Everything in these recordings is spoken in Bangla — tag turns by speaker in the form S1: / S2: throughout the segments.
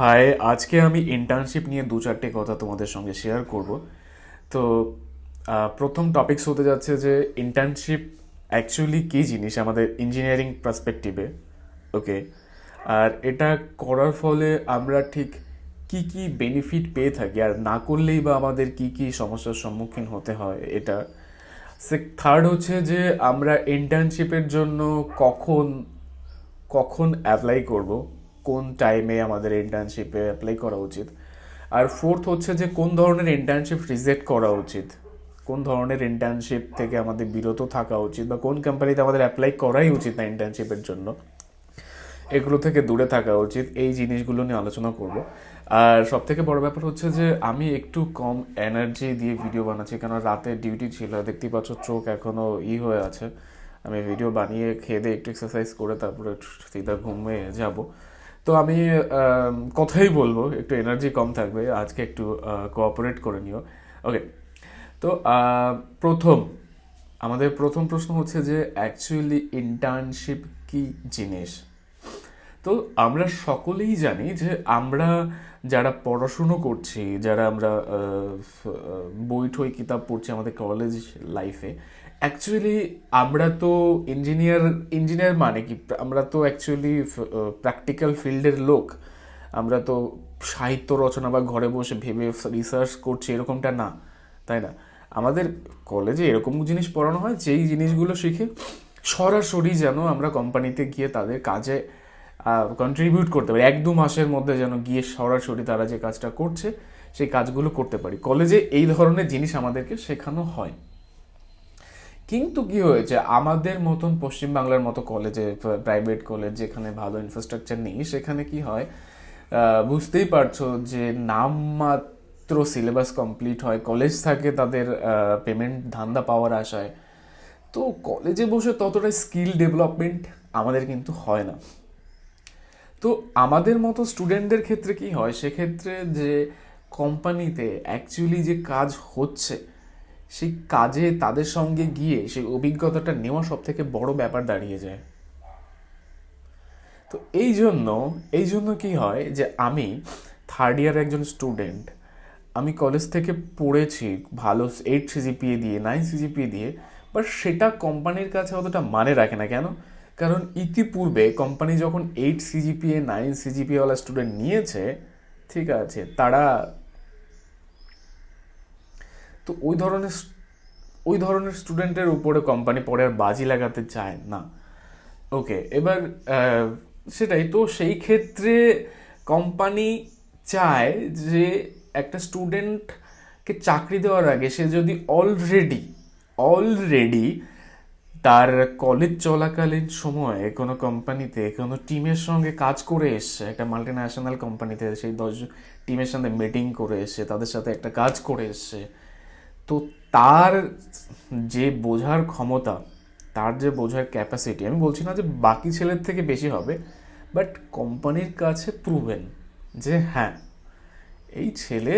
S1: হাই আজকে আমি ইন্টার্নশিপ নিয়ে দু চারটে কথা তোমাদের সঙ্গে শেয়ার করব। তো প্রথম টপিকস হতে যাচ্ছে যে ইন্টার্নশিপ অ্যাকচুয়ালি কী জিনিস আমাদের ইঞ্জিনিয়ারিং পার্সপেক্টিভে ওকে আর এটা করার ফলে আমরা ঠিক কি কি বেনিফিট পেয়ে থাকি, আর না করলেই বা আমাদের কি কি সমস্যার সম্মুখীন হতে হয় এটা। সে থার্ড হচ্ছে যে আমরা ইন্টার্নশিপের জন্য কখন কখন অ্যাপ্লাই করব। কোন টাইমে আমাদের ইন্টার্নশিপে অ্যাপ্লাই করা উচিত। আর ফোর্থ হচ্ছে যে কোন ধরনের ইন্টার্নশিপ রিজেক্ট করা উচিত। কোন ধরনের ইন্টার্নশিপ থেকে আমাদের বিরত থাকা উচিত বা কোন কোম্পানিতে আমাদের অ্যাপ্লাই করাই উচিত না ইন্টার্নশিপের জন্য। এগুলো থেকে দূরে থাকা উচিত, এই জিনিসগুলো নিয়ে আলোচনা করব। আর সব থেকে বড় ব্যাপার হচ্ছে যে আমি একটু কম এনার্জি দিয়ে ভিডিও বানাচ্ছি কেন রাতে ডিউটি ছিল, দেখতেই পাচ্ছ চোখ এখনও ই হয়ে আছে। আমি ভিডিও বানিয়ে খেয়ে দিয়ে একটু এক্সারসাইজ করে তারপরে সিধা ঘুমিয়ে যাব। তো আমি কথাই বলব, একটু এনার্জি কম থাকবে, আজকে একটু কোঅপারেট করে নিও। ওকে তো প্রথম, আমাদের প্রথম প্রশ্ন হচ্ছে যে অ্যাকচুয়ালি ইন্টার্নশিপ কি জিনিস? তো আমরা সকলেই জানি যে, আমরা যারা পড়াশুনো করছি, যারা আমরা বই ঠই কিতাব পড়ছি আমাদের কলেজ লাইফে অ্যাকচুয়ালি আমরা তো ইঞ্জিনিয়ার ইঞ্জিনিয়ার মানে কি? আমরা তো অ্যাকচুয়ালি প্র্যাকটিক্যাল ফিল্ডের লোক। আমরা তো সাহিত্য রচনা বা ঘরে বসে ভেবে রিসার্চ করছি, এরকমটা না, তাই না? আমাদের কলেজে এরকম জিনিস পড়ানো হয়, যেই জিনিসগুলো শিখে সরাসরি যেন আমরা কোম্পানিতে গিয়ে তাদের কাজে কন্ট্রিবিউট করতে পারি। এক দু মাসের মধ্যে যেন গিয়ে সরাসরি তারা যে কাজটা করছে, সেই কাজগুলো করতে পারি। কলেজে এই ধরনের জিনিস আমাদেরকে শেখানো হয়। কিন্তু কি হয়েছে? আমাদের মতন পশ্চিমবাংলার মতো কলেজে প্রাইভেট কলেজ যেখানে ভালো ইনফ্রাস্ট্রাকচার নেই, সেখানে কি হয়? বুঝতেই পারছ যে নামমাত্র সিলেবাস কমপ্লিট হয় কলেজ থাকে তাদের পেমেন্ট ধান্দা পাওয়ার আশায়। তো কলেজে বসে ততটা স্কিল ডেভেলপমেন্ট আমাদের কিন্তু হয় না। তো আমাদের মতো স্টুডেন্টদের ক্ষেত্রে কি হয়? সেক্ষেত্রে যে কোম্পানিতে অ্যাকচুয়ালি যে কাজ হচ্ছে সেই কাজে তাদের সঙ্গে গিয়ে সেই অভিজ্ঞতাটা নেওয়া সব থেকে বড় ব্যাপার দাঁড়িয়ে যায়। তো এই জন্য এই জন্য কি হয় যে আমি থার্ড ইয়ার একজন স্টুডেন্ট আমি কলেজ থেকে পড়েছি ভালো এইট সিজিপিএ দিয়ে নাইন সিজিপিএ দিয়ে বাট সেটা কোম্পানির কাছে অতটা মানে রাখে না। কেন? কারণ ইতিপূর্বে কোম্পানি যখন এইট সিজিপিএ নাইন সিজিপিএ ওয়ালা স্টুডেন্ট নিয়েছে, ঠিক আছে, তারা তো ওই ধরনের ওই ধরনের স্টুডেন্টের উপরে কোম্পানি পরে আর বাজি লাগাতে চায় না। ওকে এবার সেটাই। তো সেই ক্ষেত্রে কোম্পানি চায় যে একটা স্টুডেন্টকে চাকরি দেওয়ার আগে সে যদি অলরেডি অলরেডি তার কলেজ চলাকালীন সময়ে কোনো কোম্পানিতে কোনো টিমের সঙ্গে কাজ করে এসছে একটা মাল্টি ন্যাশনাল কোম্পানিতে সেই দশ টিমের সাথে মিটিং করে এসছে তাদের সাথে একটা কাজ করে এসছে তো তার যে বোঝার ক্ষমতা, তার যে বোঝার ক্যাপাসিটি আমি বলছি না যে বাকি ছেলের থেকে বেশি হবে বাট কোম্পানির কাছে প্রুভেন যে হ্যাঁ এই ছেলে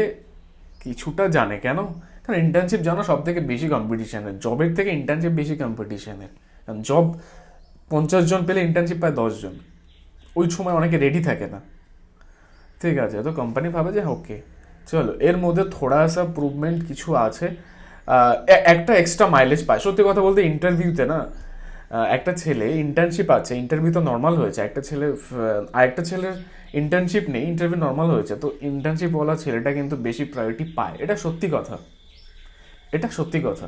S1: কিছুটা জানে কেন? কারণ ইন্টার্নশিপ জানো সব থেকে বেশি কম্পিটিশানের জবের থেকে ইন্টার্নশিপ বেশি কম্পিটিশানের কারণ জব পঞ্চাশ জন পেলে ইন্টার্নশিপ পায় দশজন ওই সময় অনেকে রেডি থাকে না। ঠিক আছে, তো কোম্পানি ভাবে যে ওকে চলো, এর মধ্যে থোড়া সা প্রুভমেন্ট কিছু আছে। একটা এক্সট্রা মাইলেজ পায়। সত্যি কথা বলতে ইন্টারভিউতে না একটা ছেলে ইন্টার্নশিপ আছে ইন্টারভিউ তো নর্মাল হয়েছে, একটা ছেলে আর একটা ছেলের ইন্টার্নশিপ নেই ইন্টারভিউ নর্মাল হয়েছে, তো ইন্টার্নশিপ ওয়ালা ছেলেটা কিন্তু বেশি প্রায়োরিটি পায়। এটা সত্যি কথা। এটা সত্যি কথা।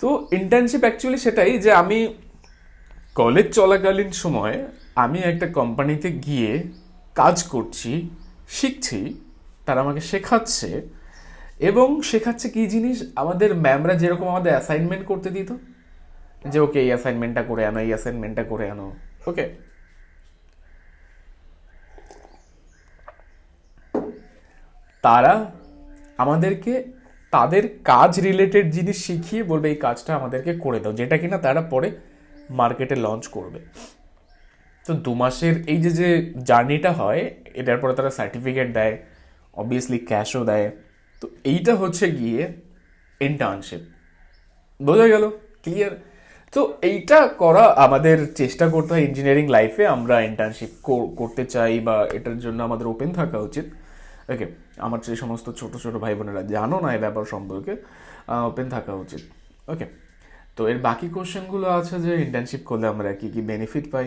S1: তো ইন্টার্নশিপ অ্যাকচুয়ালি সেটাই যে আমি কলেজ চলাকালীন সময় আমি একটা কোম্পানিতে গিয়ে কাজ করছি, শিখছি তারা আমাকে শেখাচ্ছে। এবং শেখাচ্ছে কি জিনিস? আমাদের ম্যামরা যেরকম আমাদের অ্যাসাইনমেন্ট করতে দিত, যে ওকে এই অ্যাসাইনমেন্টটা করে আনো, এই অ্যাসাইনমেন্টটা করে আনো। ওকে তারা আমাদেরকে তাদের কাজ রিলেটেড জিনিস শিখিয়ে বলবে, এই কাজটা আমাদেরকে করে দাও। যেটা কিনা তারা পরে মার্কেটে লঞ্চ করবে। তো দু মাসের এই যে যে জার্নিটা হয়, এটার পরে তারা সার্টিফিকেট দেয়। অবভিয়াসলি ক্যাশও দেয়। তো এইটা হচ্ছে গিয়ে ইন্টার্নশিপ বোঝা গেল? ক্লিয়ার তো এইটা করা আমাদের চেষ্টা করতে হয় ইঞ্জিনিয়ারিং লাইফে আমরা ইন্টার্নশিপ করতে চাই বা এটার জন্য আমাদের ওপেন থাকা উচিত। ওকে আমার যে সমস্ত ছোট ছোট ভাই বোনেরা জানো না এই ব্যাপার সম্পর্কে ওপেন থাকা উচিত। ওকে তো এর বাকি কোশ্চেনগুলো আছে যে ইন্টার্নশিপ করলে আমরা কি কি বেনিফিট পাই?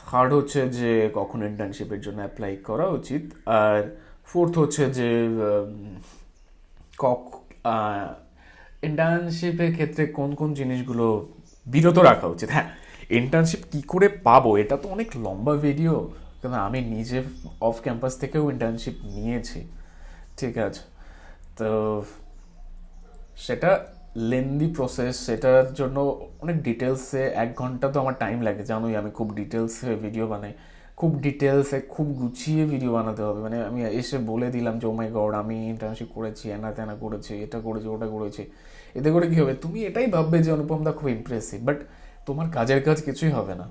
S1: থার্ড হচ্ছে যে কখন ইন্টার্নশিপের জন্য অ্যাপ্লাই করা উচিত। আর ফোর্থ হচ্ছে যে কক ইন্টার্নশিপের ক্ষেত্রে কোন কোন জিনিসগুলো বিরত রাখা উচিত? হ্যাঁ ইন্টার্নশিপ কী করে পাবো? এটা তো অনেক লম্বা ভিডিও কারণ আমি নিজে অফ ক্যাম্পাস থেকেও ইন্টার্নশিপ নিয়েছি, ঠিক আছে? তো সেটা লেন্দি প্রসেস সেটার জন্য অনেক ডিটেলসে এক ঘণ্টা তো আমার টাইম লাগে। জানোই আমি খুব ডিটেলসে ভিডিও বানাই। খুব ডিটেলসে খুব গুছিয়ে ভিডিও বানাতে হবে। মানে আমি এসে বলে দিলাম যে ও মাই গড আমি ইন্টার্নশিপ করেছি এনা তেনা করেছি, এটা করেছি, ওটা করেছি। এতে করে কী হবে? তুমি এটাই ভাববে যে, অনুপম দা খুব ইমপ্রেসিভ বাট তোমার কাজের কাজ কিছুই হবে না।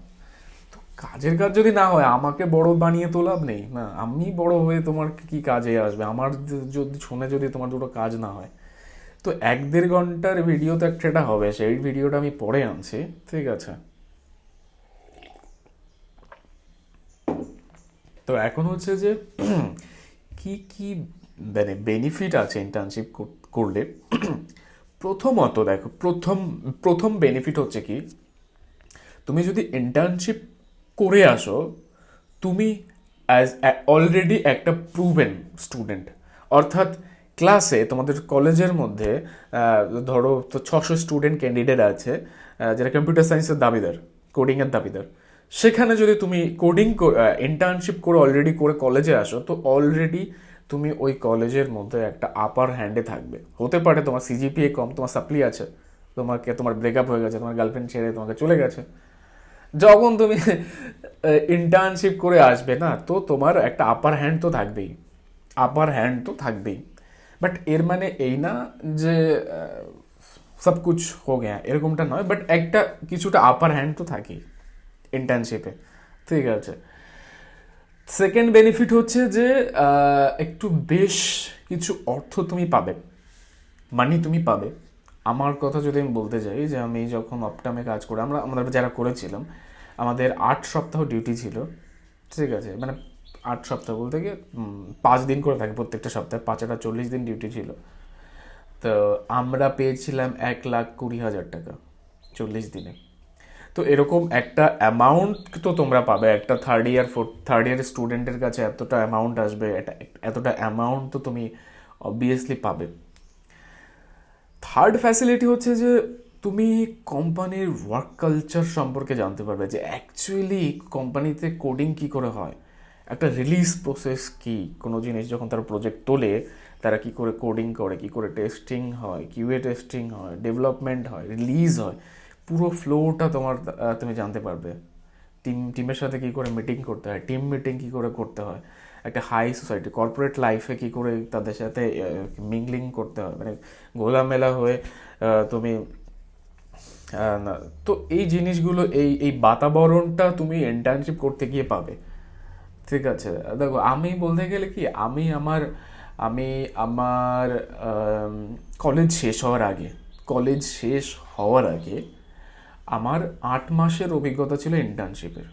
S1: তো কাজের কাজ যদি না হয়, আমাকে বড় বানিয়ে তো লাভ নেই। না, আমি বড় হয়ে তোমার কি কাজে আসবে? আমার যদি, শুনে যদি তোমার দুটো কাজ না হয়। তো এক দেড় ঘণ্টার ভিডিও তো একটা হবে, সেই ভিডিওটা আমি পরে আনছি, ঠিক আছে? তো এখন হচ্ছে যে, কি কি মানে বেনিফিট আছে ইন্টার্নশিপ করলে? প্রথমত দেখো, প্রথম প্রথম বেনিফিট হচ্ছে কি, তুমি যদি ইন্টার্নশিপ করে আসো, তুমি অ্যাজ অলরেডি একটা প্রুভেন স্টুডেন্ট অর্থাৎ ক্লাসে তোমাদের কলেজের মধ্যে ধরো তো ছশো স্টুডেন্ট ক্যান্ডিডেট আছে যারা কম্পিউটার সায়েন্সের দাবিদার কোডিংয়ের দাবিদার। সেখানে যদি তুমি কোডিং ইন্টার্নশিপ করে অলরেডি করে কলেজে আসো, তো অলরেডি তুমি ওই কলেজের মধ্যে একটা আপার হ্যান্ডে থাকবে। হতে পারে তোমার সিজিপিএ কম, তোমার সাপ্লি আছে, তোমাকে, তোমার ব্রেকআপ হয়ে গেছে, তোমার গার্লফ্রেন্ড ছেড়ে তোমাকে চলে গেছে। যখন তুমি ইন্টার্নশিপ করে আসবে না, তো তোমার একটা আপার হ্যান্ড তো থাকবেই। আপার হ্যান্ড তো থাকবেই। বাট এর মানে এই না যে সব কুছ হো গেয়া এরকমটা নয় বাট একটা কিছুটা আপার হ্যান্ড তো থাকেই। ইন্টার্নশিপে ঠিক আছে। সেকেন্ড বেনিফিট হচ্ছে যে একটু বেশ কিছু অর্থ তুমি পাবে। মানি তুমি পাবে। আমার কথা যদি আমি বলতে যাই যে, আমি যখন অপটামে কাজ করে, আমরা আমরা যারা করেছিলাম, আমাদের আট সপ্তাহ ডিউটি ছিল। ঠিক আছে? মানে আট সপ্তাহ বলতে গিয়ে পাঁচ দিন করে থাকে প্রত্যেকটা সপ্তাহে, পাঁচ একটা চল্লিশ দিন ডিউটি ছিল। তো আমরা পেয়েছিলাম এক লাখ কুড়ি হাজার টাকা চল্লিশ দিনে। তো এরকম একটা অ্যামাউন্ট তো তোমরা পাবে। একটা third year fourth third year স্টুডেন্টের কাছে এতটা অ্যামাউন্ট আসবে এতটা অ্যামাউন্ট তো তুমি অবভিয়াসলি পাবে। থার্ড ফ্যাসিলিটি হচ্ছে যে তুমি কোম্পানির ওয়ার্ক কালচার সম্পর্কে জানতে পারবে যে অ্যাকচুয়ালি কোম্পানিতে কোডিং কি করে হয়, একটা রিলিজ প্রসেস কি, কোনো জিনিস যখন তারা প্রজেক্ট তোলে, তারা কি করে কোডিং করে, কি করে টেস্টিং হয় কিউএ টেস্টিং হয় ডেভেলপমেন্ট হয় রিলিজ হয়। পুরো ফ্লোটা তোমার তুমি জানতে পারবে। টিম, টিমের সাথে কী করে মিটিং করতে হয় টিম মিটিং কী করে করতে হয়, একটা হাই সোসাইটি কর্পোরেট লাইফে কি করে তাদের সাথে মিংলিং করতে হয় মানে গোলামেলা হয়ে তুমি তো এই জিনিসগুলো, এই এই বাতাবরণটা তুমি ইন্টার্নশিপ করতে গিয়ে পাবে। ঠিক আছে, দেখো, আমি বলতে গেলে কি, আমি আমার আমি আমার কলেজ শেষ হওয়ার আগে কলেজ শেষ হওয়ার আগে আমার আট মাসের অভিজ্ঞতা ছিল ইন্টার্নশিপের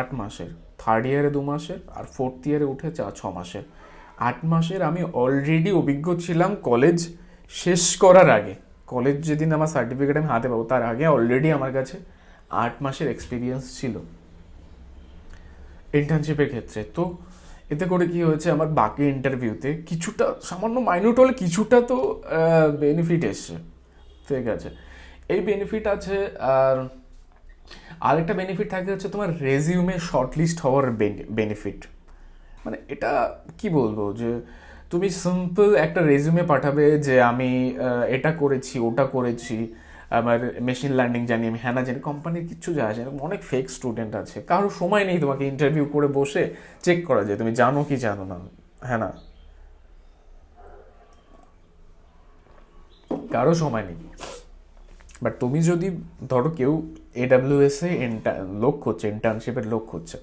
S1: আট মাসের। থার্ড ইয়ারে দু মাসের আর ফোর্থ ইয়ারে উঠে চা ছ মাসের। আট মাসের আমি অলরেডি অভিজ্ঞ ছিলাম কলেজ শেষ করার আগে। কলেজ যেদিন আমার সার্টিফিকেট আমি হাতে পাবো, তার আগে অলরেডি আমার কাছে আট মাসের এক্সপিরিয়েন্স ছিল ইন্টার্নশিপের ক্ষেত্রে। তো এতে করে কি হয়েছে, আমার বাকি ইন্টারভিউতে কিছুটা সামান্য মাইনিউট হলে কিছুটা তো বেনিফিট এসছে। ঠিক আছে। এই বেনিফিট আছে, আর আরেকটা বেনিফিট থাকে হচ্ছে তোমার রেজিউমে শর্টলিস্ট হওয়ার বেনিফিট মানে এটা কি বলব যে, তুমি সিম্পল একটা রেজিউমে পাঠাবে যে আমি এটা করেছি, ওটা করেছি, আমার মেশিন লার্নিং জানি আমি হ্যাঁ না জানি কোম্পানির আসে না। এরকম অনেক ফেক স্টুডেন্ট আছে। কারও সময় নেই তোমাকে ইন্টারভিউ করে বসে চেক করা যায়, তুমি জানো কি জানো না হ্যাঁ না? কারও সময় নেই। বাট তুমি যদি ধরো কেউ এডাব্লিউএস লোক খুঁজছে ইন্টার্নশিপের লোক খুঁজছে।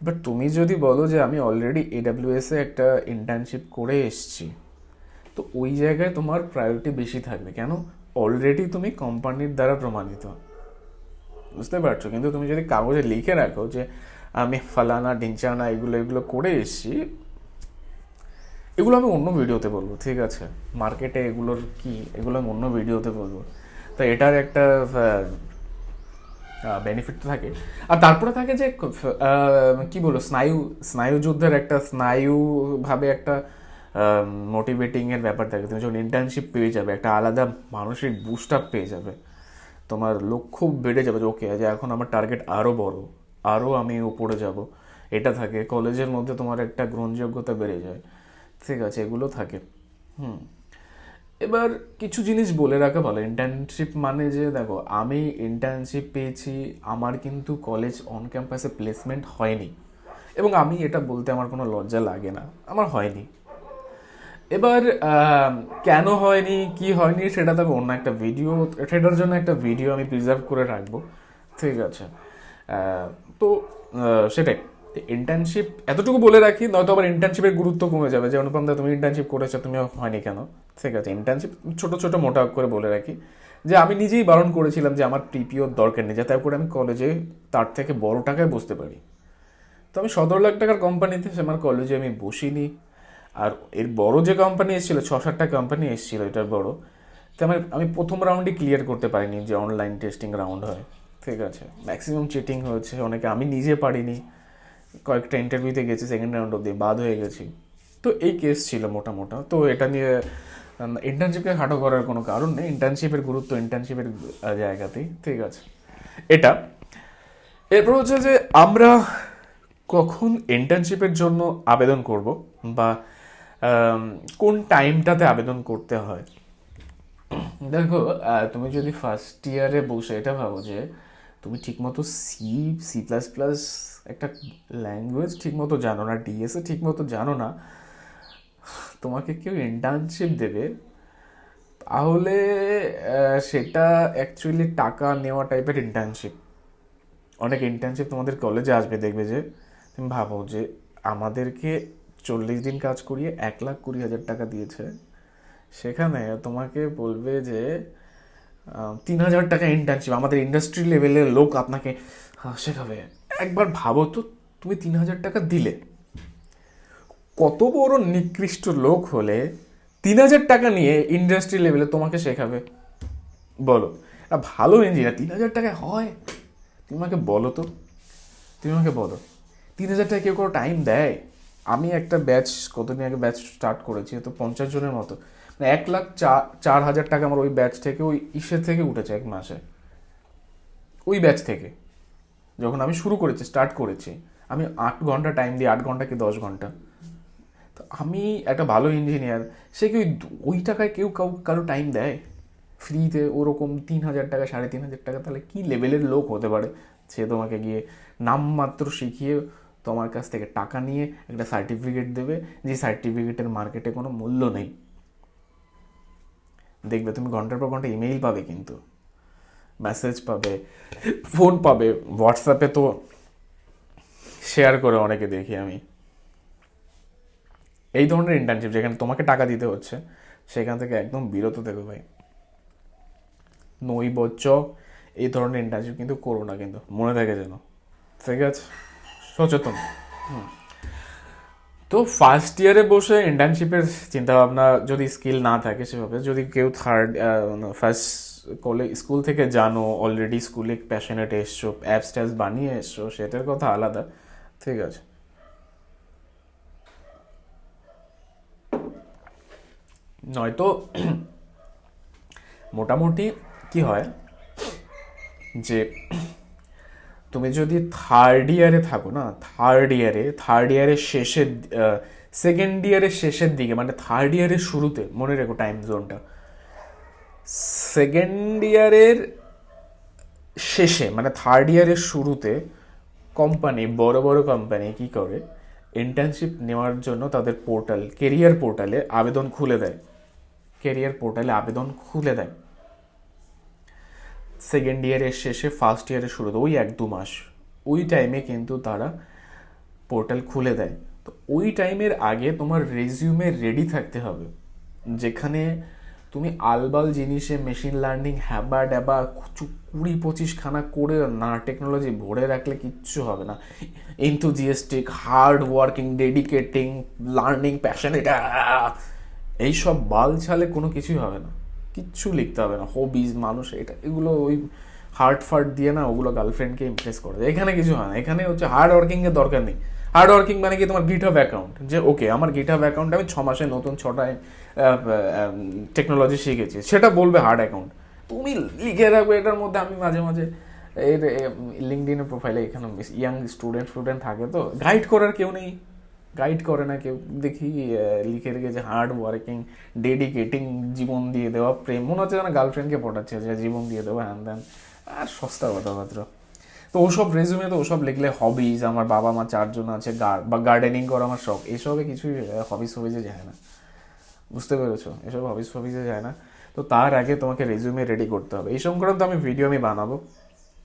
S1: এবার তুমি যদি বলো যে আমি অলরেডি এডাব্লিউএস একটা ইন্টার্নশিপ করে এসেছি, তো ওই জায়গায় তোমার প্রায়োরিটি বেশি থাকবে। কেন? অলরেডি তুমি কোম্পানির দ্বারা প্রমাণিত। বুঝতে পারছ? কিন্তু তুমি যদি কাগজে লিখে রাখো যে আমি ফালানা ঢিঞ্চানা এগুলো এগুলো করে এসেছি, এগুলো আমি অন্য ভিডিওতে বলব, ঠিক আছে? মার্কেটে এগুলোর কি? এগুলো আমি অন্য ভিডিওতে বলব। তো এটার একটা বেনিফিট তো থাকে। আর তারপরে থাকে যে কি বলব, স্নায়ু স্নায়ু যুদ্ধের একটা, স্নায়ু ভাবে একটা মোটিভেটিং এর ব্যাপার থাকে। তুমি যখন ইন্টার্নশিপ পেয়ে যাবে, একটা আলাদা মানসিক বুস্ট আপ পেয়ে যাবে, তোমার লক্ষ্য বেড়ে যাবে যে ওকে যে এখন আমার টার্গেট আরও বড় আরও আমি উপরে যাব। এটা থাকে। কলেজের মধ্যে তোমার একটা গ্রহণযোগ্যতা বেড়ে যায়। ঠিক আছে, এগুলো থাকে। হুম। এবার কিছু জিনিস বলে রাখা ভালো। ইন্টার্নশিপ মানে যে, দেখো, আমি ইন্টার্নশিপ পেয়েছি, আমার কিন্তু কলেজ অন ক্যাম্পাসে প্লেসমেন্ট হয়নি। এবং আমি এটা বলতে আমার কোনো লজ্জা লাগে না, আমার হয়নি। এবার কেন হয়নি, কি হয়নি, সেটা তবে অন্য একটা ভিডিও সেটার জন্য একটা ভিডিও আমি প্রিজার্ভ করে রাখব। ঠিক আছে। তো সেটাই। ইন্টার্নশিপ এতটুকু বলে রাখি, নয়তো আবার ইন্টার্নশিপের গুরুত্ব কমে যাবে, যে, অনুপম দা, তুমি ইন্টার্নশিপ করেছ তুমি হয়নি কেন? ঠিক আছে ইন্টার্নশিপ ছোট ছোট, মোটা করে বলে রাখি যে আমি নিজেই বারণ করেছিলাম যে আমার পিপিওর দরকার নেই, যাতে করে আমি কলেজে তার থেকে বড় টাকায় বসতে পারি। তো আমি সতেরো লাখ টাকার কোম্পানিতে সে আমার কলেজে আমি বসিনি। আর এর বড় যে কোম্পানি এসেছিল, ছ, সাতটা কোম্পানি এসেছিল, এটার বড়, তো আমার, আমি প্রথম রাউন্ডই ক্লিয়ার করতে পারিনি যে অনলাইন টেস্টিং রাউন্ড হয়। ঠিক আছে? ম্যাক্সিমাম চিটিং হয়েছে, অনেকে আমি নিজে পারিনি। কয়েকটা ইন্টারভিউতে গেছি সেকেন্ড রাউন্ড অব্দি বাদ হয়ে গেছি। তো এই কেস ছিল মোটা মোটা। তো এটা নিয়ে ইন্টার্নশিপকে খাটো করার কোনো কারণ নেই। ইন্টার্নশিপের গুরুত্ব ইন্টার্নশিপের জায়গাতেই। ঠিক আছে। এটা। এরপর হচ্ছে যে আমরা কখন ইন্টার্নশিপের জন্য আবেদন করব বা কোন টাইমটাতে আবেদন করতে হয়। দেখো তুমি যদি ফার্স্ট ইয়ারে বসে এটা ভাবো যে তুমি ঠিকমতো সি সি প্লাস প্লাস একটা ল্যাঙ্গুয়েজ ঠিকমতো জানো না ডিএসএ ঠিকমতো জানো না তোমাকে কেউ ইন্টার্নশিপ দেবে, তাহলে সেটা অ্যাকচুয়ালি টাকা নেওয়া টাইপের ইন্টার্নশিপ অনেক ইন্টার্নশিপ তোমাদের কলেজে আসবে, দেখবে যে, তুমি ভাবো যে, আমাদেরকে চল্লিশ দিন কাজ করিয়ে এক লাখ কুড়ি হাজার টাকা দিয়েছে। সেখানে তোমাকে বলবে যে তিন হাজার টাকা ইন্টার্নশিপ আমাদের ইন্ডাস্ট্রি লেভেলের লোক আপনাকে শেখাবে। একবার ভাবো তো, তুমি তিন হাজার টাকা দিলে। কত বড় নিকৃষ্ট লোক হলে তিন হাজার টাকা নিয়ে ইন্ডাস্ট্রি লেভেলে তোমাকে শেখাবে। বলো। ভালো ইঞ্জিনিয়ার তিন হাজার টাকা হয়? তুমি আমাকে বলো তো। তুমি আমাকে বলো। তিন হাজার টাকা কেউ কোনো টাইম দেয়? আমি একটা ব্যাচ কতদিন আগে ব্যাচ স্টার্ট করেছি তো পঞ্চাশ জনের মতো। মানে এক লাখ চার চার হাজার টাকা আমার ওই ব্যাচ থেকে, ওই ইসের থেকে উঠেছে এক মাসে। ওই ব্যাচ থেকে। যখন আমি শুরু করেছি স্টার্ট করেছি, আমি আট ঘণ্টা টাইম দিই, আট ঘণ্টা কি দশ ঘণ্টা? তো আমি একটা ভালো ইঞ্জিনিয়ার সে কি ওই টাকায় কেউ কাউ, কারও টাইম দেয়? ফ্রিতে ওরকম তিন হাজার টাকা, সাড়ে তিন হাজার টাকা, তাহলে কী লেভেলের লোক হতে পারে? সে তোমাকে গিয়ে নামমাত্র শিখিয়ে তোমার কাছ থেকে টাকা নিয়ে একটা সার্টিফিকেট দেবে, যে সার্টিফিকেটের মার্কেটে কোনো মূল্য নেই। দেখবে তুমি ঘণ্টার পর ঘণ্টা ইমেইল পাবে কিন্তু। মেসেজ পাবে ফোন পাবে হোয়াটসঅ্যাপে তো শেয়ার করে অনেকে দেখি আমি। এই ধরনের ইন্টার্নশিপ যেখানে তোমাকে টাকা দিতে হচ্ছে, সেখান থেকে একদম বিরত থেকো ভাই। নৈবচ্চ এই ধরনের ইন্টার্নশিপ কিন্তু করো না কিন্তু, মনে থাকে যেন। ঠিক আছে? সচেতন। তো ফার্স্ট ইয়ারে বসে ইন্টার্নশিপের চিন্তাভাবনা যদি স্কিল না থাকে সেভাবে, যদি কেউ থার্ড ফার্স্ট কলেজ স্কুল থেকে জানো অলরেডি স্কুলে প্যাশনেট এসছো অ্যাপস ট্যাপস বানিয়ে এসছো, সেটার কথা আলাদা। ঠিক আছে? নয়তো মোটামুটি কি হয় যে তুমি যদি থার্ড ইয়ারে থাকো, না? থার্ড ইয়ারে থার্ড ইয়ারের শেষের সেকেন্ড ইয়ারের শেষের দিকে মানে থার্ড ইয়ারের শুরুতে, মনে রেখো টাইম জোনটা সেকেন্ড ইয়ারের শেষে মানে থার্ড ইয়ারের শুরুতে কোম্পানি বড় বড় কোম্পানি কি করে? ইন্টার্নশিপ নেওয়ার জন্য তাদের পোর্টাল কেরিয়ার পোর্টালে আবেদন খুলে দেয়। কেরিয়ার পোর্টালে আবেদন খুলে দেয়। সেকেন্ড ইয়ারের শেষে ফার্স্ট ইয়ারের শুরুতে ওই এক দু মাস। ওই টাইমে কিন্তু তারা পোর্টাল খুলে দেয়। তো ওই টাইমের আগে তোমার রেজিউমে রেডি থাকতে হবে। যেখানে তুমি আলবাল জিনিসে মেশিন লার্নিং হ্যাবা ড্যাবা কুড়ি পঁচিশ খানা করে না টেকনোলজি ভরে রাখলে কিচ্ছু হবে না। Enthusiastic hard working dedicating learning passionate এইসব বাল ছালে কোনো কিছুই হবে না। কিচ্ছু লিখতে হবে না। হবিজ মানুষ, এটা, এগুলো ওই হার্ট ফার্ট দিয়ে না ওগুলো গার্লফ্রেন্ডকে ইমপ্রেস করে দেয়। এখানে কিছু হয় না। এখানে হচ্ছে হার্ড ওয়ার্কিং এর দরকার নেই। হার্ড ওয়ার্কিং মানে কি? তোমার গিটহাব অ্যাকাউন্ট যে ওকে আমার গিটহাব অ্যাকাউন্ট আমি ছ মাসে নতুন ছটায় টেকনোলজি শিখেছি। সেটা বলবে হার্ড অ্যাকাউন্ট তুমি লিখে রাখবে এটার মধ্যে। আমি মাঝে মাঝে এর লিঙ্কডিনের প্রোফাইলে এখানে ইয়াং স্টুডেন্ট স্টুডেন্ট থাকে তো। গাইড করার কেউ নেই। গাইড করে না, কেউ দেখি লিখে রেখেছে হার্ড ওয়ার্কিং ডেডিকেটিং জীবন দিয়ে দেওয়া প্রেম। মনে হচ্ছে যেন গার্লফ্রেন্ডকে পটাচ্ছে যে জীবন দিয়ে দেওয়া হ্যান ত্যান। আর সস্তা কথাবার্তা তো ওসব রেজুমে তো ওসব লিখলে হবিজ আমার বাবা মা চারজন আছে বা গার্ডেনিং করা আমার শখ। এসবে কিছুই হবিস হবিজে যায় না। বুঝতে পেরেছ? এসব হবিস হবিজে যায় না। তো তার আগে তোমাকে রেজুমে রেডি করতে হবে। এই সংক্রান্ত আমি ভিডিও আমি বানাবো।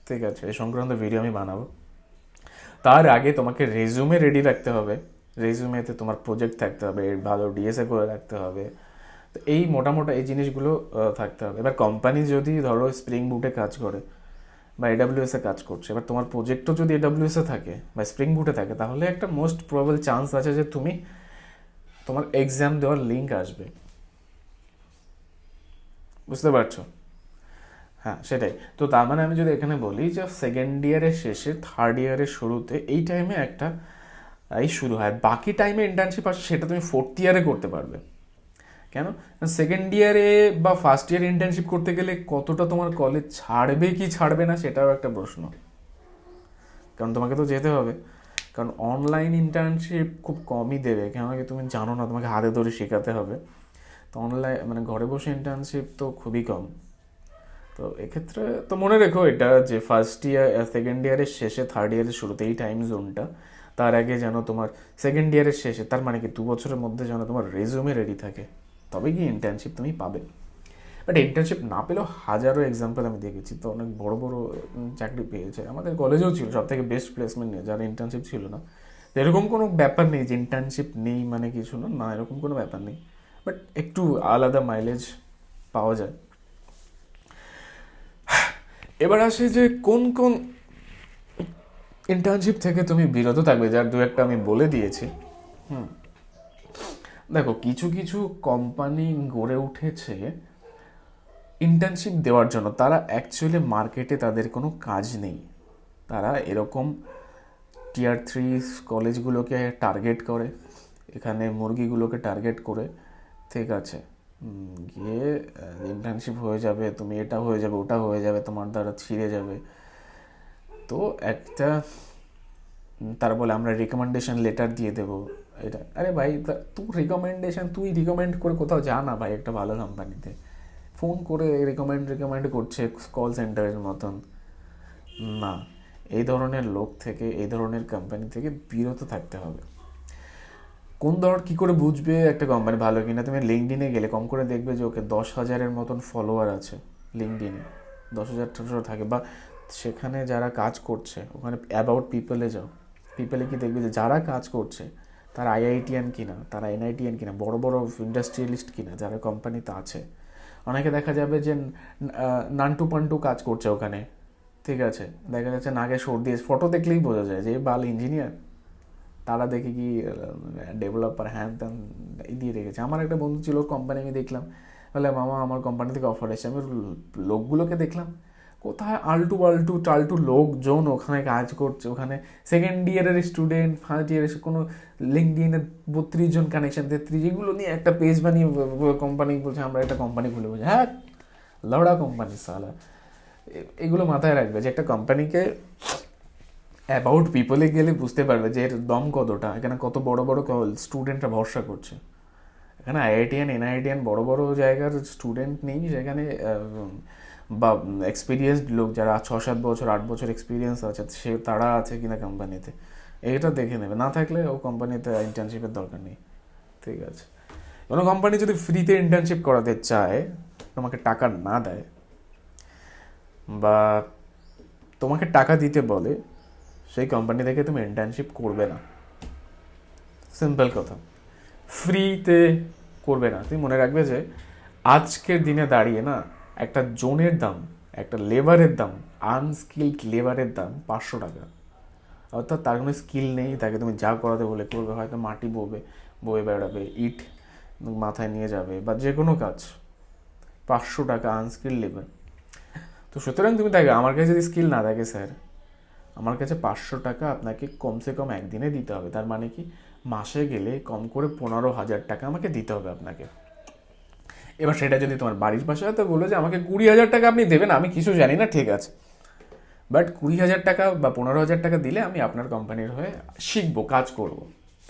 S1: ঠিক আছে, এই সংক্রান্ত ভিডিও আমি বানাবো। তার আগে তোমাকে রেজুমে রেডি রাখতে হবে। রেজুমেতে তোমার প্রজেক্ট থাকতে হবে ভালো ডিএসএ করে রাখতে হবে। তো এই মোটা মোটা এই জিনিসগুলো থাকতে হবে। এবার কোম্পানি যদি ধরো স্প্রিং বুটে কাজ করে বা এডাব্লিউএস এ কাজ করছে, এবার তোমার প্রজেক্টও যদি এডাব্লিউএস থাকে বা স্প্রিং বুটে থাকে, তাহলে একটা মোস্ট প্রবেবল চান্স আছে যে তুমি তোমার এক্সাম দেওয়ার লিঙ্ক আসবে। বুঝতে পারছ? হ্যাঁ সেটাই। তো তার মানে আমি যদি এখানে বলি যে সেকেন্ড ইয়ারের শেষে থার্ড ইয়ারের শুরুতে এই টাইমে একটা এই শুরু হয়। বাকি টাইমে ইন্টার্নশিপ আসে, সেটা তুমি ফোর্থ ইয়ারে করতে পারবে। কেন? সেকেন্ড ইয়ারে বা ফার্স্ট ইয়ার ইন্টার্নশিপ করতে গেলে কতটা তোমার কলেজ ছাড়বে কি ছাড়বে না, সেটাও একটা প্রশ্ন। কারণ তোমাকে তো যেতে হবে। কারণ অনলাইন ইন্টার্নশিপ খুব কমই দেবে। কেন কি তুমি জানো না, তোমাকে হাতে ধরে শেখাতে হবে। তো অনলাইন মানে ঘরে বসে ইন্টার্নশিপ তো খুবই কম। তো এক্ষেত্রে তো মনে রেখো এটা যে ফার্স্ট ইয়ার সেকেন্ড ইয়ারের শেষে থার্ড ইয়ারের শুরুতে এই টাইম জোনটা তার আগে যেন তোমার সেকেন্ড ইয়ারের শেষে, তার মানে কি দু বছরের মধ্যে যেন তোমার রেজুমে রেডি থাকে, তবে কি ইন্টার্নশিপ তুমি পাবে। বাট ইন্টার্নশিপ না পেলেও হাজারো এক্সাম্পল আমি দেখেছি, তো অনেক বড় বড় চাকরি পেয়েছে। আমাদের কলেজেও ছিল সব থেকে বেস্ট প্লেসমেন্ট নিয়ে, যারা ইন্টার্নশিপ ছিল না। তো এরকম কোনো ব্যাপার নেই যে ইন্টার্নশিপ নেই মানে কিছু না না, এরকম কোনো ব্যাপার নেই। বাট একটু আলাদা মাইলেজ পাওয়া যায়। এবার আসে যে কোন কোন ইন্টার্নশিপ থেকে তুমি বিরত থাকবে, যার দু একটা আমি বলে দিয়েছি। হুম। দেখো, কিছু কিছু কোম্পানি গড়ে উঠেছে ইন্টার্নশিপ দেওয়ার জন্য। তারা অ্যাকচুয়ালি মার্কেটে তাদের কোনো কাজ নেই। তারা এরকম টিয়ার থ্রি কলেজগুলোকে টার্গেট করে, এখানে মুরগিগুলোকে টার্গেট করে। ঠিক আছে। গিয়ে ইন্টার্নশিপ হয়ে যাবে, তুমি এটা হয়ে যাবে, ওটা হয়ে যাবে, তোমার দ্বারা ছিঁড়ে যাবে। তো একটা, তারা বলে আমরা রেকমেন্ডেশন লেটার দিয়ে দেবো। এটা, আরে ভাই তুই রেকমেন্ডেশন তুই রিকমেন্ড করে কোথাও যা না ভাই, একটা ভালো কোম্পানিতে ফোন করে রেকমেন্ড রেকমেন্ড করছে কল সেন্টারের মতন। না, এই ধরনের লোক থেকে, এই ধরনের কোম্পানি থেকে বিরত থাকতে হবে। কোন ধর কি করে বুঝবে একটা কোম্পানি ভালো কিনা? তুমি লিঙ্কডিনে গেলে কম করে দেখবে যে ওকে দশ হাজারের মতন ফলোয়ার আছে লিঙ্কডিনে দশ হাজার থাকে। বা সেখানে যারা কাজ করছে, ওখানে অ্যাবাউট পিপলে যাও। পিপলে কি দেখবে যে যারা কাজ করছে, তারা আইআইটিএন কিনা, তারা এনআইটিএন কিনা, বড় বড় ইন্ডাস্ট্রিয়ালিস্ট কিনা যারা কোম্পানিতে আছে। অনেকে দেখা যাবে যে নান্টু পান্টু কাজ করছে ওখানে, ঠিক আছে? দেখা যাচ্ছে নাকে সর্দি ফটো দেখলেই বোঝা যায় যে বাল ইঞ্জিনিয়ার তারা দেখে কি ডেভেলপার হ্যান ত্যান দিয়ে রেখেছে। আমার একটা বন্ধু ছিল কোম্পানি আমি দেখলাম। বলে, মামা, আমার কোম্পানি থেকে অফার এসেছে। আমি লোকগুলোকে দেখলাম? কোথায় আলটু আলটু টালটু লোকজন ওখানে কাজ করছে? ওখানে সেকেন্ড ইয়ারের স্টুডেন্ট ফার্স্ট ইয়ারের কোনো লিঙ্কডিনে বত্রিশ জন কানেকশন তেত্রিশ, এগুলো নিয়ে একটা পেজ বানিয়ে কোম্পানি বলছে, আমরা একটা কোম্পানি খুলে বলছি। হ্যাঁ লড়া কোম্পানি সালা। এগুলো মাথায় রাখবে যে একটা কোম্পানিকে অ্যাবাউট পিপলে গেলে বুঝতে পারবে যে এর দম কতটা, এখানে কত বড় বড় স্টুডেন্টরা ভরসা করছে। এখানে আইআইটিএন এনআইটিএন বড় বড় জায়গার স্টুডেন্ট নেই, সেখানে বা এক্সপিরিয়েন্সড লোক যারা ছ সাত বছর, আট বছর এক্সপিরিয়েন্স আছে, সে তারা আছে কিনা কোম্পানিতে এটা দেখে নেবে। না থাকলে ও কোম্পানিতে ইন্টার্নশিপের দরকার নেই। ঠিক আছে। কোনো কোম্পানি যদি ফ্রিতে ইন্টার্নশিপ করাতে চায়, তোমাকে টাকা না দেয় বা তোমাকে টাকা দিতে বলে, সেই কোম্পানি থেকে তুমি ইন্টার্নশিপ করবে না। সিম্পল কথা। ফ্রিতে করবে না। তুমি মনে রাখবে যে, আজকের দিনে দাঁড়িয়ে না একটা জোনের দাম, একটা লেবারের দাম আনস্কিল্ড লেবারের দাম পাঁচশো টাকা। অর্থাৎ তার কোনো স্কিল নেই, তাকে তুমি যা করাতে বলে করবে, হয়তো মাটি ববে, বয়ে বেড়াবে, ইট মাথায় নিয়ে যাবে বা যে কোনো কাজ। পাঁচশো টাকা আনস্কিল লেবার তো সুতরাং তুমি দেখো, আমার কাছে যদি স্কিল না থাকে স্যার আমার কাছে পাঁচশো টাকা আপনাকে কমসে কম একদিনে দিতে হবে। তার মানে কি, মাসে গেলে কম করে পনেরো হাজার টাকা আমাকে দিতে হবে আপনাকে। এবার সেটা যদি তোমার বাড়ির পাশে হয়তো বলো যে আমাকে কুড়ি হাজার টাকা আপনি দেবেন, আমি কিছু জানি না, ঠিক আছে। বাট কুড়ি হাজার টাকা বা পনেরো হাজার টাকা দিলে আমি আপনার কোম্পানির হয়ে শিখব, কাজ করব,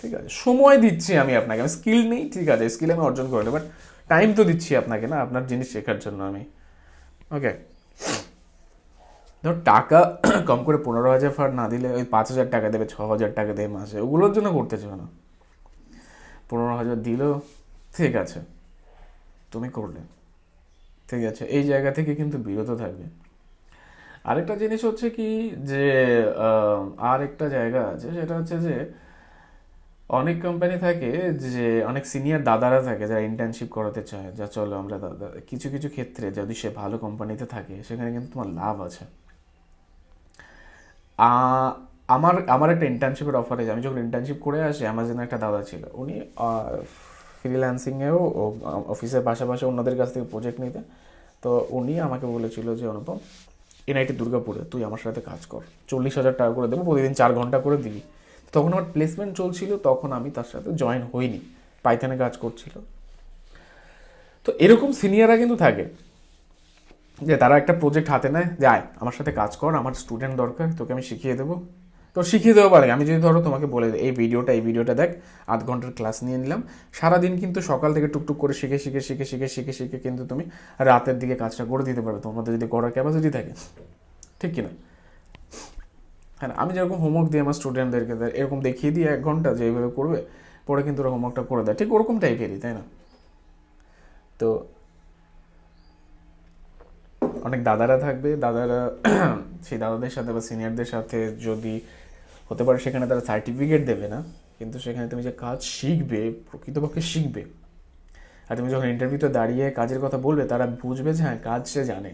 S1: ঠিক আছে। সময় দিচ্ছি আমি আপনাকে, আমি স্কিল নেই, ঠিক আছে স্কিল আমি অর্জন করে বাট টাইম তো দিচ্ছি আপনাকে না, আপনার জিনিস শেখার জন্য আমি। ওকে ধর টাকা কম করে পনেরো হাজার ফার না দিলে, ওই পাঁচ হাজার টাকা দেবে, ছ হাজার টাকা দেবে মাসে, ওগুলোর জন্য করতে চাও না পনেরো হাজার দিলেও ঠিক আছে। তুমি করলে। ঠিক আছে, এই জায়গা থেকে কিন্তু বিরত থাকবে। আরেকটা জিনিস হচ্ছে কি যে আর একটা জায়গা আছে, সেটা হচ্ছে যে, অনেক কোম্পানি থাকে যে, অনেক সিনিয়র দাদারা থাকে যারা ইন্টার্নশিপ করাতে চায়, যা চলো আমরা দাদা কিছু কিছু ক্ষেত্রে যদি সে ভালো কোম্পানিতে থাকে, সেখানে কিন্তু তোমার লাভ আছে। আমার আমার একটা ইন্টার্নশিপের অফার আছে। আমি যখন ইন্টার্নশিপ করে আসি অ্যামাজনে একটা দাদা ছিল। উনি ফ্রিল্যান্সিংয়েও অফিসের পাশাপাশি অন্যদের কাছ থেকে প্রজেক্ট নিতে। তো উনি আমাকে বলেছিল যে, অনুপম, এনআইটি দুর্গাপুরে তুই আমার সাথে কাজ কর। চল্লিশ হাজার টাকা করে দেবো, প্রতিদিন চার ঘণ্টা করে দিবি। তখন আমার প্লেসমেন্ট চলছিল, তখন আমি তার সাথে জয়েন হইনি। পাইথানে কাজ করছিল। তো এরকম সিনিয়ররা কিন্তু থাকে, যে তারা একটা প্রজেক্ট হাতে নেয়, যে, আয়, আমার সাথে কাজ কর, আমার স্টুডেন্ট দরকার, তোকে আমি শিখিয়ে দেবো। তো শিখিয়ে দেবো পারে আমি যদি ধরো তোমাকে বলে এই ভিডিওটা এই ভিডিওটা দেখ, আধ ঘণ্টার ক্লাস নিয়ে নিলাম। সারাদিন কিন্তু সকাল থেকে টুকটুক করে শিখে শিখে শিখে শিখে শিখে শিখে কিন্তু তুমি রাতের দিকে কাজটা করে দিতে পারবে। তোমার যদি করার ক্যাপাসিটি থাকে, ঠিক কিনা? হ্যাঁ আমি যেরকম হোমওয়ার্ক দিই আমার স্টুডেন্টদেরকে এরকম দেখিয়ে দিই এক ঘণ্টা যে এইভাবে করবে, পরে কিন্তু ওরা হোমওয়ার্কটা করে দেয়। ঠিক ওরকম টাইপেরই তাই না? তো অনেক দাদারা থাকবে। দাদারা, সেই দাদাদের সাথে বা সিনিয়রদের সাথে যদি হতে পারে সেখানে তারা সার্টিফিকেট দেবে না, কিন্তু সেখানে তুমি যে কাজ শিখবে, প্রকৃতপক্ষে শিখবে। আর তুমি যখন ইন্টারভিউতে দাঁড়িয়ে কাজের কথা বলবে, তারা বুঝবে যে হ্যাঁ কাজ সে জানে।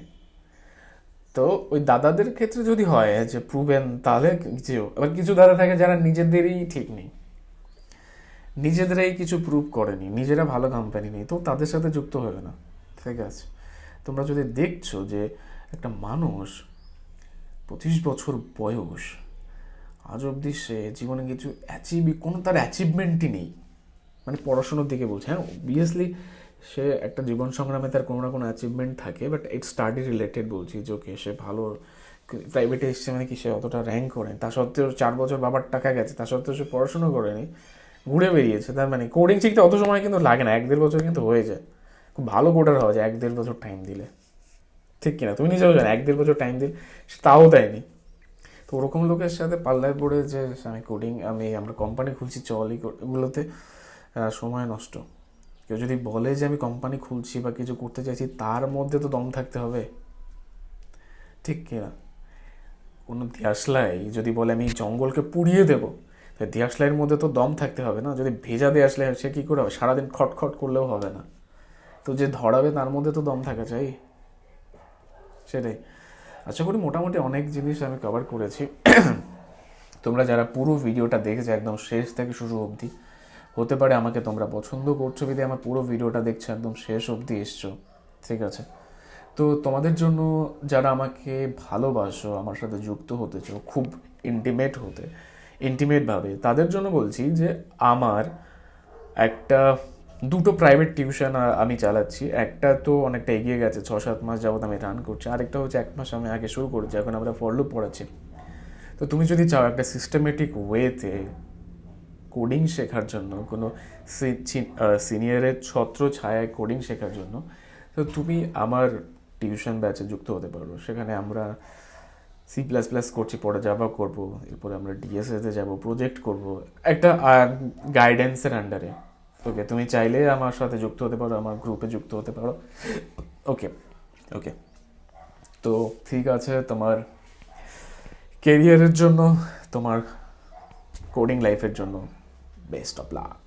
S1: তো ওই দাদাদের ক্ষেত্রে যদি হয় যে প্রুভেন তাহলে যেও এবার কিছু দাদা থাকে যারা নিজেদেরই ঠিক নেই। নিজেদেরাই কিছু প্রুভ করেনি, নিজেরা ভালো কোম্পানি নেই, তো তাদের সাথে যুক্ত হবে না, ঠিক আছে? তোমরা যদি দেখছ যে একটা মানুষ পঁচিশ বছর বয়স আজ অবধি সে জীবনে কিছু অ্যাচিভই কোনো তার অ্যাচিভমেন্টই নেই। মানে পড়াশোনার দিকে বলছে। হ্যাঁ অবভিয়াসলি সে একটা জীবন সংগ্রামে তার কোনো না কোনো অ্যাচিভমেন্ট থাকে বাট ইট স্টাডি রিলেটেড বলছি যে ওকে সে ভালো প্রাইভেটে এসছে মানে কি সে অতটা র্যাঙ্ক করেনি। তা সত্ত্বেও চার বছর বাবার টাকা গেছে, তা সত্ত্বেও সে পড়াশোনা করেনি, ঘুরে বেরিয়েছে। তার মানে কোডিং শিখতে অত সময় কিন্তু লাগে না, এক দেড় বছর কিন্তু হয়ে যায়। খুব ভালো কোডার হওয়া যায়, এক দেড় বছর টাইম দিলে। ঠিক কিনা? তুমি নিজেও জানো, এক দেড় বছর টাইম দিলে সে তাও দেয়নি। তো ওরকম লোকের সাথে পাল্লায় পড়ে যে আমি কোডিং আমি আমরা কোম্পানি খুলছি, চল এগুলোতে সময় নষ্ট। কেউ যদি বলে যে আমি কোম্পানি খুলছি বা কিছু করতে চাইছি, তার মধ্যে তো দম থাকতে হবে। ঠিক কিনা কোনো দিয়াশলাই, যদি বলে আমি জঙ্গলকে পুড়িয়ে দেবো তো দিয়াশলাইয়ের মধ্যে তো দম থাকতে হবে না। যদি ভেজা দিয়াশলাই সে কী করে হবে? সারাদিন খটখট করলেও হবে না। তো যে ধরাবে, তার মধ্যে তো দম থাকা চাই। সেটাই। আশা করি মোটামুটি অনেক জিনিস আমি কভার করেছি। তোমরা যারা পুরো ভিডিওটা দেখেছ একদম শেষ থেকে শুরু অবধি, হতে পারে আমাকে তোমরা পছন্দ করছ বিধে আমার পুরো ভিডিওটা দেখছ, একদম শেষ অবধি এসছো, ঠিক আছে? তো তোমাদের জন্য যারা আমাকে ভালোবাসো, আমার সাথে যুক্ত হতে চাও, খুব ইন্টিমেট হতে ইন্টিমেটভাবে তাদের জন্য বলছি যে আমার একটা দুটো প্রাইভেট টিউশন আমি চালাচ্ছি। একটা তো অনেকটা এগিয়ে গেছে, ছ সাত মাস যাবত আমি রান করছি। আরেকটা হচ্ছে এক মাস আমি আগে শুরু করেছি, এখন আমরা ফলো পড়াচ্ছি। তো তুমি যদি চাও একটা সিস্টেমেটিক ওয়েতে কোডিং শেখার জন্য, কোনো সিনিয়রের ছত্র ছায়ায় কোডিং শেখার জন্য, তো তুমি আমার টিউশন ব্যাচে যুক্ত হতে পারো। সেখানে আমরা সি প্লাস প্লাস করছি, পরে যাবা করব, এরপরে আমরা ডিএসএতে যাব প্রজেক্ট করব। একটা গাইডেন্সের আন্ডারে ওকে তুমি চাইলে আমার সাথে যুক্ত হতে পারো, আমার গ্রুপে যুক্ত হতে পারো। ওকে ওকে তো ঠিক আছে, তোমার কেরিয়ারের জন্য, তোমার কোডিং লাইফের জন্য বেস্ট অফ লাক